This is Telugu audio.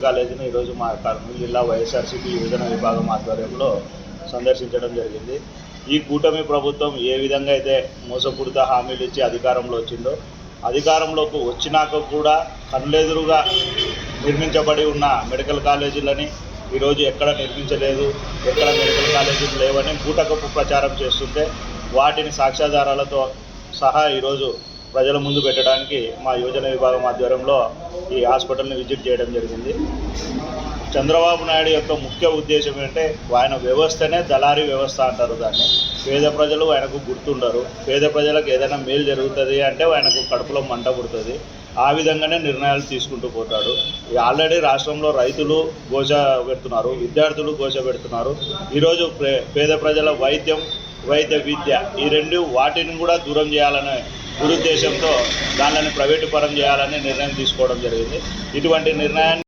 కాలేజీని ఈరోజు మా కర్నూలు జిల్లా వైఎస్ఆర్సీపీ యువజన విభాగం ఆధ్వర్యంలో సందర్శించడం జరిగింది. ఈ కూటమి ప్రభుత్వం ఏ విధంగా అయితే మోసపూరిత హామీలు ఇచ్చి అధికారంలో వచ్చిందో అధికారంలోకి వచ్చినాక కూడా కనులెదురుగా నిర్మించబడి ఉన్న మెడికల్ కాలేజీలని ఈరోజు ఎక్కడ నిర్మించలేదు ఎక్కడ మెడికల్ కాలేజీలు లేవని బూటకపు ప్రచారం చేస్తుంటే వాటిని సాక్ష్యాధారాలతో సహా ఈరోజు ప్రజల ముందు పెట్టడానికి మా యువజన విభాగం ఆధ్వర్యంలో ఈ హాస్పిటల్ని విజిట్ చేయడం జరిగింది. చంద్రబాబు నాయుడు యొక్క ముఖ్య ఉద్దేశం ఏంటంటే ఆయన వ్యవస్థనే దళారీ వ్యవస్థ అంటారు దాన్ని. పేద ప్రజలు ఆయనకు గుర్తుండరు. పేద ప్రజలకు ఏదైనా మేలు జరుగుతుంది అంటే ఆయనకు కడుపులో మంట పుడుతుంది. ఆ విధంగానే నిర్ణయాలు తీసుకుంటూ పోతాడు. ఆల్రెడీ రాష్ట్రంలో రైతులు ఘోష పెడుతున్నారు విద్యార్థులు ఘోష పెడుతున్నారు. ఈరోజు పే- పేద ప్రజల వైద్యం వైద్య విద్య ఈ రెండు వాటిని కూడా దూరం చేయాలనే దురుద్దేశంతో దానిని ప్రైవేటు పరం చేయాలని నిర్ణయం తీసుకోవడం జరిగింది. ఇటువంటి నిర్ణయాన్ని